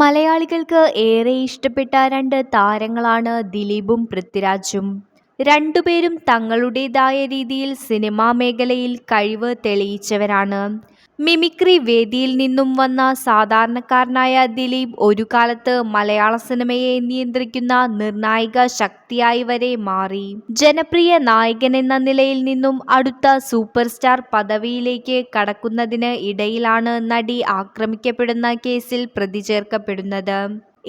മലയാളികൾക്ക് ഏറെ ഇഷ്ടപ്പെട്ട രണ്ട് താരങ്ങളാണ് ദിലീപും പൃഥ്വിരാജും. രണ്ടുപേരും തങ്ങളുടേതായ രീതിയിൽ സിനിമാ മേഖലയിൽ കഴിവ് തെളിയിച്ചവരാണ്. മിമിക്രി വേദിയിൽ നിന്നും വന്ന സാധാരണക്കാരനായ ദിലീപ് ഒരു കാലത്ത് മലയാള സിനിമയെ നിയന്ത്രിക്കുന്ന നിർണായക ശക്തിയായി വരെ മാറി. ജനപ്രിയ നായകൻ എന്ന നിലയിൽ നിന്നും അടുത്ത സൂപ്പർ സ്റ്റാർ പദവിയിലേക്ക് കടക്കുന്നതിന് ഇടയിലാണ് നടി ആക്രമിക്കപ്പെടുന്ന കേസിൽ പ്രതി ചേർക്കപ്പെടുന്നത്.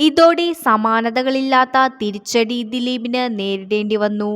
ഇതോടെ സമാനതകളില്ലാത്ത തിരിച്ചടി ദിലീപിന് നേരിടേണ്ടി വന്നു.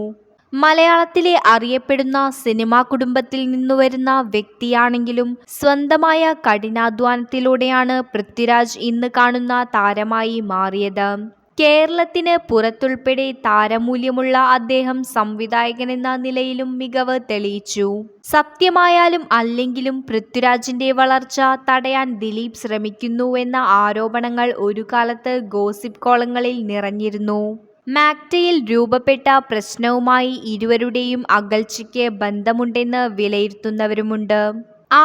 മലയാളത്തിലെ അറിയപ്പെടുന്ന സിനിമാ കുടുംബത്തിൽ നിന്നുവരുന്ന വ്യക്തിയാണെങ്കിലും സ്വന്തമായ കഠിനാധ്വാനത്തിലൂടെയാണ് പൃഥ്വിരാജ് ഇന്ന് കാണുന്ന താരമായി മാറിയത്. കേരളത്തിന് പുറത്തുൾപ്പെടെ താരമൂല്യമുള്ള അദ്ദേഹം സംവിധായകനെന്ന നിലയിലും മികവ് തെളിയിച്ചു. സത്യമായാലും അല്ലെങ്കിലും പൃഥ്വിരാജിന്റെ വളർച്ച തടയാൻ ദിലീപ് ശ്രമിക്കുന്നു എന്ന ആരോപണങ്ങൾ ഒരു കാലത്ത് ഗോസിപ്പ് കോളങ്ങളിൽ നിറഞ്ഞിരുന്നു. മാക്ടയിൽ രൂപപ്പെട്ട പ്രശ്നവുമായി ഇരുവരുടെയും അകൽച്ചയ്ക്ക് ബന്ധമുണ്ടെന്ന് വിലയിരുത്തുന്നവരുമുണ്ട്.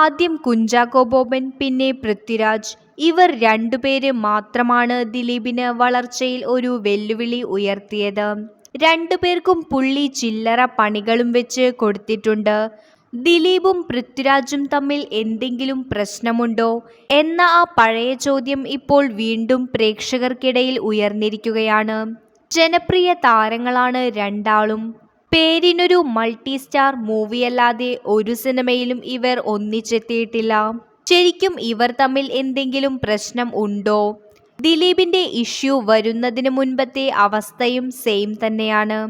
ആദ്യം കുഞ്ചാക്കോ ബോബൻ പിന്നെ പൃഥ്വിരാജ് ഇവർ രണ്ടുപേര് മാത്രമാണ് ദിലീപിന് വളർച്ചയിൽ ഒരു വെല്ലുവിളി ഉയർത്തിയത്. രണ്ടുപേർക്കും പുള്ളി ചില്ലറ പണികളും വെച്ച് കൊടുത്തിട്ടുണ്ട്. ദിലീപും പൃഥ്വിരാജും തമ്മിൽ എന്തെങ്കിലും പ്രശ്നമുണ്ടോ എന്ന ആ പഴയ ചോദ്യം ഇപ്പോൾ വീണ്ടും പ്രേക്ഷകർക്കിടയിൽ ഉയർന്നിരിക്കുകയാണ്. ജനപ്രിയ താരങ്ങളാണ് രണ്ടാളും. പേരിനൊരു മൾട്ടി സ്റ്റാർ മൂവിയല്ലാതെ ഒരു സിനിമയിലും ഇവർ ഒന്നിച്ചെത്തിയിട്ടില്ല. ശരിക്കും ഇവർ തമ്മിൽ എന്തെങ്കിലും പ്രശ്നം ഉണ്ടോ? ദിലീപിന്റെ ഇഷ്യൂ വരുന്നതിന് മുൻപത്തെ അവസ്ഥയും സെയിം തന്നെയാണ്.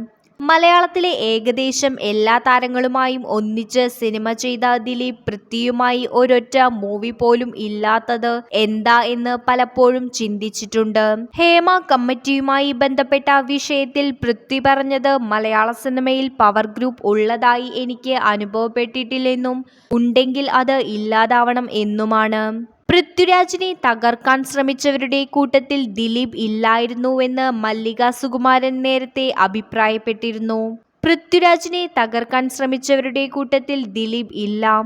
മലയാളത്തിലെ ഏകദേശം എല്ലാ താരങ്ങളുമായും ഒന്നിച്ച് സിനിമ ചെയ്ത ദിലീപ് പൃഥ്വിയുമായി ഒരൊറ്റ മൂവി പോലും ഇല്ലാത്തത് എന്താ എന്ന് പലപ്പോഴും ചിന്തിച്ചിട്ടുണ്ട്. ഹേമ കമ്മിറ്റിയുമായി ബന്ധപ്പെട്ട വിഷയത്തിൽ പൃഥ്വി പറഞ്ഞത് മലയാള സിനിമയിൽ പവർ ഗ്രൂപ്പ് ഉള്ളതായി എനിക്ക് അനുഭവപ്പെട്ടിട്ടില്ലെന്നും ഉണ്ടെങ്കിൽ അത് ഇല്ലാതാവണം എന്നുമാണ്. പൃഥ്വിരാജിനെ തകർക്കാൻ ശ്രമിച്ചവരുടെ കൂട്ടത്തിൽ ദിലീപ് ഇല്ലായിരുന്നുവെന്ന് മല്ലിക സുകുമാരൻ നേരത്തെ അഭിപ്രായപ്പെട്ടിരുന്നു. പൃഥ്വിരാജിനെ തകർക്കാൻ ശ്രമിച്ചവരുടെ കൂട്ടത്തിൽ ദിലീപ് ഇല്ല.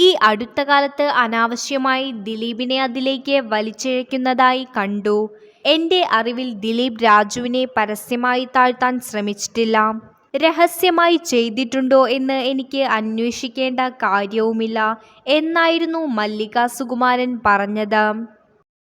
ഈ അടുത്ത കാലത്ത് അനാവശ്യമായി ദിലീപിനെ അതിലേക്ക് വലിച്ചിഴയ്ക്കുന്നതായി കണ്ടു. എന്റെ അറിവിൽ ദിലീപ് രാജുവിനെ പരസ്യമായി താഴ്ത്താൻ ശ്രമിച്ചിട്ടില്ല. രഹസ്യമായി ചെയ്തിട്ടുണ്ടോ എന്ന് എനിക്ക് അന്വേഷിക്കേണ്ട കാര്യവുമില്ല എന്നായിരുന്നു മല്ലിക സുകുമാരൻ പറഞ്ഞത്.